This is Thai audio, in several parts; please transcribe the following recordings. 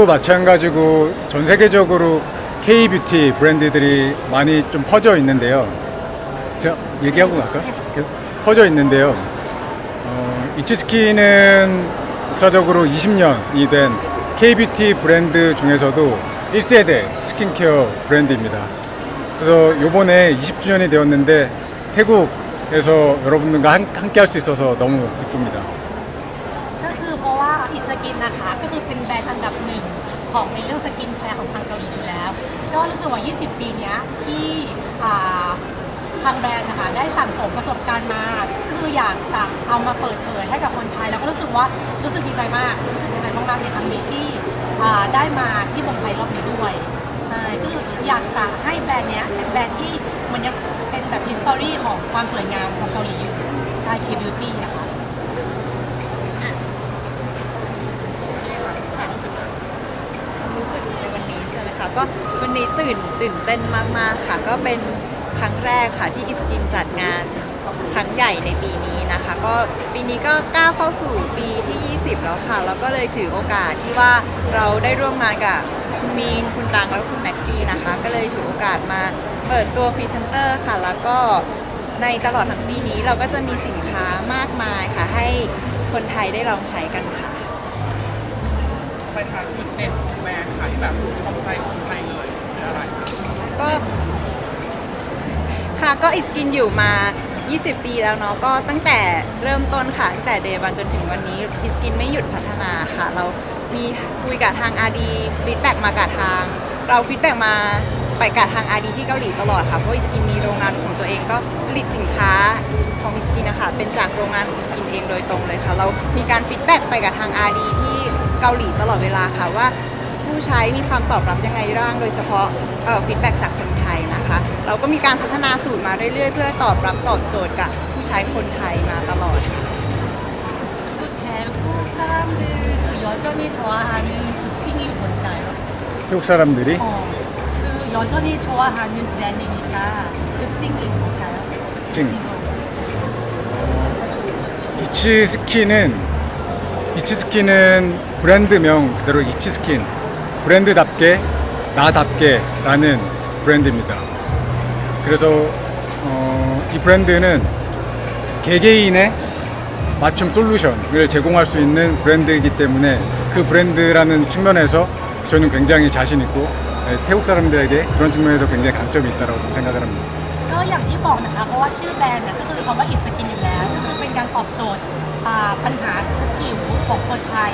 또 마찬가지고 전 세계적으로 K-뷰티 브랜드들이 많이 좀 퍼져 있는데요. 제가 얘기하고 갈까? 퍼져 있는데요. 어, 이치스키는 역사적으로 20년이 된 K-뷰티 브랜드 중에서도 1세대 스킨케어 브랜드입니다. 그래서 요번에 20주년이 되었는데 태국에서 여러분들과 한- 함께 할 수 있어서 너무 기쁩니다. ก็คือเพราะว่าอิสกินนะคะ ก็คือเป็นแบรนด์อันดับหนึ่ง ของในเรื่องสกินแคร์ของทางเกาหลีอยู่แล้ว ก็รู้สึกว่า 20 ปีเนี้ยที่อ่าทางแบรนด์นะคะได้สั่งสมประสบการณ์มาก็คืออยากจะเอามาเปิดเผยให้กับคนไทย แล้วก็รู้สึกว่ารู้สึกดีใจมาก รู้สึกดีใจมากๆในครั้งนี้ที่อ่าได้มาที่เมืองไทยรอบนี้ด้วยใช่ก็คืออยากจะให้แบรนด์เนี้ยเป็นแบรนด์ที่มันยังเป็นแบบ history ของความสวยงามของเกาหลีอยู่ใช่ K-beauty นะคะ วันนี้ตื่นตื่นเต้นมาก ๆ ค่ะ ก็เป็นครั้งแรกค่ะที่อิสกินจัดงานครั้งใหญ่ในปีนี้นะคะ ก็ปีนี้ก็ก้าวเข้าสู่ปีที่ 20 แล้วค่ะ แล้วก็เลยถือโอกาสที่ว่าเราได้ร่วมงานกับคุณมีนคุณดังแล้วก็คุณแม็กกี้นะคะ ก็เลยถือโอกาสมาเปิดตัวพรีเซนเตอร์ค่ะ แล้วก็ในตลอดทั้งปีนี้เราก็จะมีสินค้ามากมายค่ะ ให้คนไทยได้ลองใช้กันค่ะ ไปทางจุดเด่นของแบรนด์ค่ะที่แบบของใจคนไทยเลย ก็ค่ะก็อิสกินอยู่มา 20 ปีแล้วเนาะก็ตั้งแต่เริ่มต้นค่ะตั้งแต่เดวันจนถึงวันนี้อิสกินไม่หยุดพัฒนาค่ะ เรามีคุยกับทาง RD ฟีดแบ็กมากับทาง เราฟีดแบ็กมาไปกับทาง RD ที่เกาหลีตลอดค่ะเพราะอิสกินมีโรงงานของตัวเองก็ผลิตสินค้าของอิสกินนะคะเป็นจากโรงงานของอิสกินเองโดยตรงเลยค่ะ เรามีการฟีดแบ็กไปกับทาง RD ที่เกาหลีตลอดเวลาค่ะว่า ผู้ใช้มีความตอบรับยังไงบ้างโดยเฉพาะฟีดแบ็กจากคนไทยนะคะ เราก็มีการพัฒนาสูตรมาเรื่อยๆ เพื่อตอบรับตอบโจทย์กับผู้ใช้คนไทยมาตลอดค่ะ 그 대국 사람들 그 여전히 좋아하는 특징이 뭘까요? 태국 사람들이 어, 그 여전히 좋아하는 브랜드니까 특징이 뭘까요? 특징. 특징은? 이치스킨은 이치스킨은 브랜드명 그대로 이치스킨 브랜드답게 나답게라는 브랜드입니다. 그래서 어, 이 브랜드는 개개인의 맞춤 솔루션을 제공할 수 있는 브랜드이기 때문에 그 브랜드라는 측면에서 저는 굉장히 자신 있고 예, 태국 사람들에게 그런 측면에서 굉장히 강점이 있다고 생각을 합니다. ก็อย่างที่บอกนะคะ เพราะว่าชื่อแบรนด์เนี่ยก็คือคำว่าอิสกินอยู่แล้ว ก็คือเป็นการตอบโจทย์อ่าปัญหาทุกผิวของคนไทย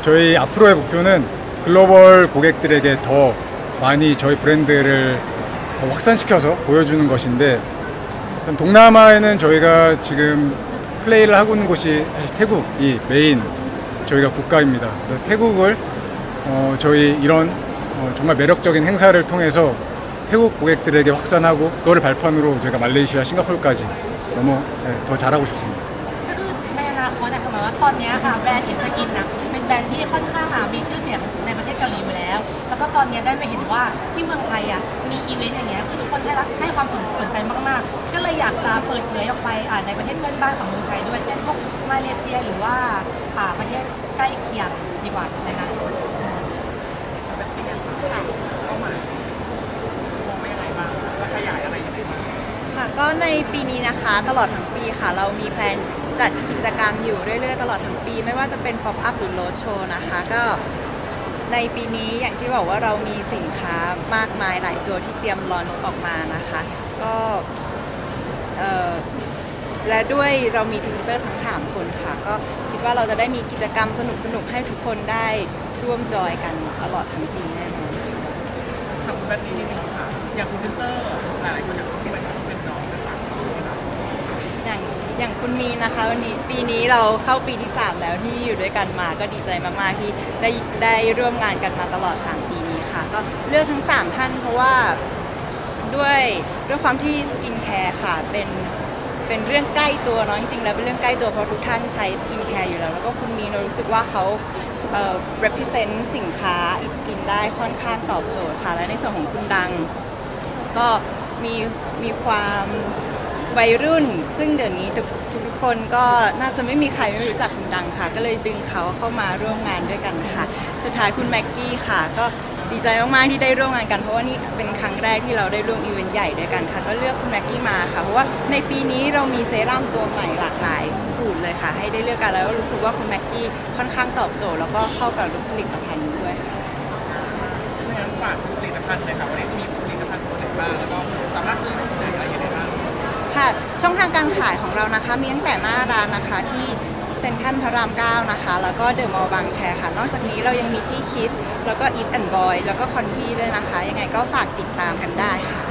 저희 앞으로의 목표는 글로벌 고객들에게 더 많이 저희 브랜드를 어, 확산시켜서 보여주는 것인데 일단 동남아에는 저희가 지금 플레이를 하고 있는 곳이 사실 태국이 메인 저희가 국가입니다. 그래서 태국을 어, 저희 이런 어, 정말 매력적인 행사를 통해서 태국 고객들에게 확산하고 그거를 발판으로 저희가 말레이시아, 싱가포르까지 너무 네, 더 잘하고 싶습니다. ก็คือในอนาคตนะคะหมายว่าตอนเนี้ยค่ะแบรนด์อิสกินนะ เป็นแบรนด์ที่ค่อนข้างอะมีชื่อเสียงในประเทศเกาหลีอยู่แล้ว แล้วก็ตอนเนี้ยได้มาเห็นว่าที่เมืองไทยอะมีอีเวนต์อย่างเงี้ยคือทุกคนให้รักให้ความสนใจมากๆ ก็เลยอยากจะเปิดเผยออกไปอ่าในประเทศเพื่อนบ้านของเมืองไทยด้วยเช่นพวกมาเลเซียหรือว่าอ่าประเทศใกล้เคียงดีกว่าในอนาคตเป็นที่ยังค่ะเป้าหมายมองว่ายังไงบ้างจะขยายอะไรยังไงบ้าง ค่ะก็ในปีนี้นะคะตลอดทั้งปีค่ะ เรามีแพลน จัดกิจกรรมอยู่เรื่อยๆ ตลอดทั้งปี ไม่ว่าจะเป็น pop up หรือ road show นะคะ ก็ในปีนี้อย่างที่บอกว่าเรามีสินค้ามากมายหลายตัวที่เตรียมลอนช์ออกมานะคะ ก็และด้วยเรามีพรีเซนเตอร์ทั้งสามคนค่ะ ก็คิดว่าเราจะได้มีกิจกรรมสนุกๆ ให้ทุกคนได้ร่วมจอยกันตลอดทั้งปีแน่นอนค่ะทำแบบนี้นิดนึงค่ะ อย่างพรีเซนเตอร์หลายๆคนอยาก คุณมีนนะคะวันนี้ปีนี้เราเข้าปีที่ 3 แล้วที่อยู่ด้วยกันมาก็ดีใจมากๆที่ได้ได้ร่วมงานกันมาตลอด 3 ปีนี้ค่ะ ก็เลือกทั้ง 3 ท่านเพราะว่าด้วยด้วยความที่สกินแคร์ค่ะเป็นเป็นเรื่องใกล้ตัวเนาะจริงๆแล้วเป็นเรื่องใกล้ตัวเพราะทุกท่านใช้สกินแคร์อยู่แล้ว แล้วก็คุณมีนเรารู้สึกว่าเขาเอ่อ represent สินค้าอีสกินได้ค่อนข้างตอบโจทย์ค่ะ และในส่วนของคุณดัง ก็มีมีความ วัยรุ่น ซึ่งเดี๋ยวนี้ทุกทุกคนก็น่าจะไม่มีใครไม่รู้จักคุณดังค่ะ ก็เลยดึงเขาเข้ามาร่วมงานด้วยกันค่ะ สุดท้ายคุณแม็กกี้ค่ะ ก็ดีใจมากๆที่ได้ร่วมงานกันเพราะว่านี่เป็นครั้งแรกที่เราได้ร่วมอีเวนต์ใหญ่ด้วยกันค่ะ ก็เลือกคุณแม็กกี้มาค่ะ เพราะว่าในปีนี้เรามีเซรั่มตัวใหม่หลากหลายสูตรเลยค่ะ ให้ได้เลือกกันแล้วก็รู้สึกว่าคุณแม็กกี้ค่อนข้างตอบโจทย์แล้วก็เข้ากับรูปผลิตภัณฑ์ด้วยค่ะงั้นฝากผลิตภัณฑ์เลยค่ะวันนี้จะมีผลิตภัณฑ์ตัวไหนบ้างแล้วก็ ค่ะ ช่องทางการขายของเรานะคะ มีตั้งแต่หน้าร้านนะคะที่เซ็นทรัลพระราม 9 นะคะ แล้วก็เดอะมอลล์บางแคค่ะ นอกจากนี้เรายังมีที่คิสแล้วก็อีฟแอนด์บอยแล้วก็คอนพี่ด้วยนะคะ ยังไงก็ฝากติดตามกันได้ค่ะ